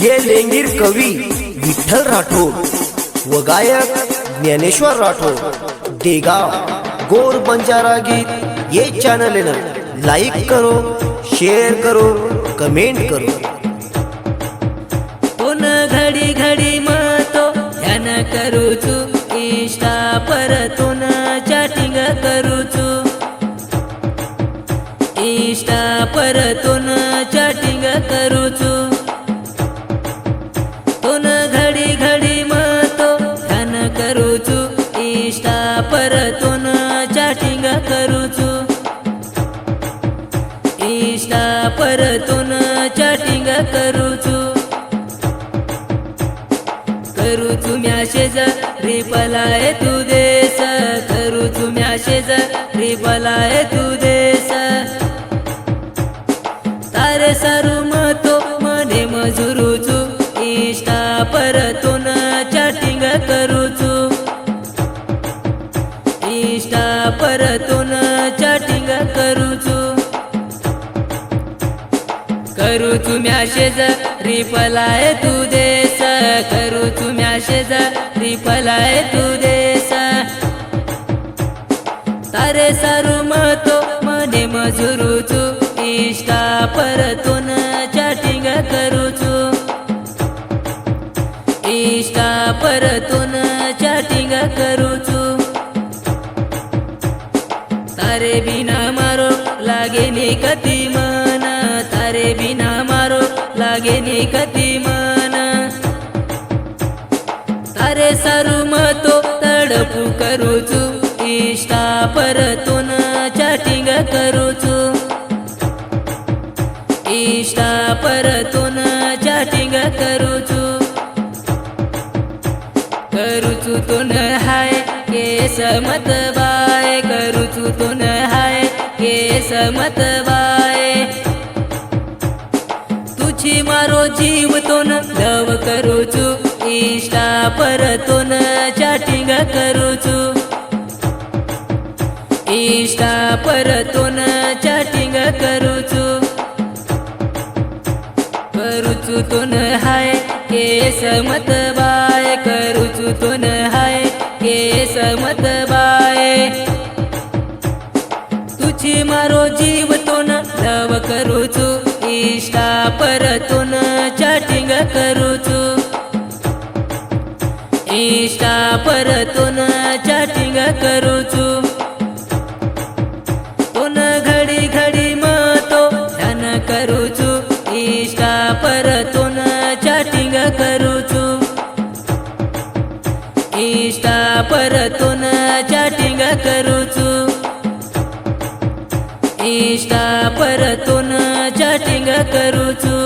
ये लेंगीर कवी विठ्ठल राठोड व गायक ज्ञानेश्वर राठोड. देगाव गोर बंजारा गीत ये चॅनल लाईक करो शेअर करो कमेंट करो. पुन घडी घडी मतो ध्यान करूचु इष्टा परतून चॅटिंग करूचु. इष्टा परतून चॅटिंग करूचु. परतून चॅटिंग करूचु. इष्टा परतून चॅटिंग करूचु. करू तुम्ही असेच रिपलाय तू देस करू तुम्ही असेच रिपलाय तू दे. निष्ठा परतून चॅटिंग करूचू. करू तुम्या शेज रिपलाय तू देस. करू तुम्या शेज रिपलाय तू देस. तारे सारू महतो मने मजुरूचू. इष्टा परतून चॅटिंग करूचू. इष्टा परतून तारे बिना मारो लागे नि कती मन. तारे बिना मारो लागे नि कती मन. तारे सारू मतो तडपू करूचू इष्टा परतून चॅटिंग करूचू. इष्टा परतून चॅटिंग करूचू. करूचू तून हाय केस मत करूचू तुन हाय केस मत बाय तुझी मारो जीव तोन लव करूचू इष्टा परतून चॅटिंग करूचू. इष्टा परतून चॅटिंग करूचू. करूचू तोन हाय केस समत बाय करूचू तोन तुझी मारो जीव तोन लव करूचू इष्टा परतून चॅटिंग करूचू. इष्टा परतून चॅटिंग करूचू. तुन घडी घडी मतो ध्यान करूचू इष्टा परतून चॅटिंग करूचू. इष्टा परतून चॅटिंग करूचू इष्टा परतून चॅटिंग करूचू